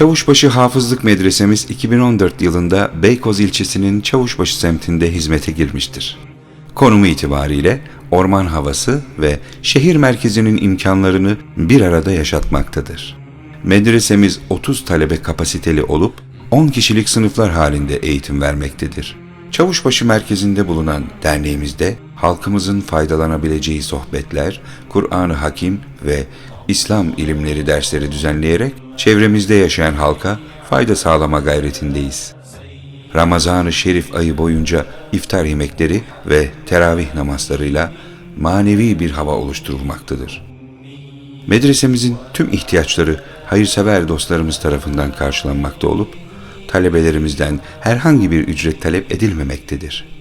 Çavuşbaşı Hafızlık Medresemiz 2014 yılında Beykoz ilçesinin Çavuşbaşı semtinde hizmete girmiştir. Konumu itibariyle orman havası ve şehir merkezinin imkanlarını bir arada yaşatmaktadır. Medresemiz 30 talebe kapasiteli olup 10 kişilik sınıflar halinde eğitim vermektedir. Çavuşbaşı merkezinde bulunan derneğimizde halkımızın faydalanabileceği sohbetler, Kur'an-ı Hakim ve İslam ilimleri dersleri düzenleyerek çevremizde yaşayan halka fayda sağlama gayretindeyiz. Ramazan-ı Şerif ayı boyunca iftar yemekleri ve teravih namazlarıyla manevi bir hava oluşturulmaktadır. Medresemizin tüm ihtiyaçları hayırsever dostlarımız tarafından karşılanmakta olup, talebelerimizden herhangi bir ücret talep edilmemektedir.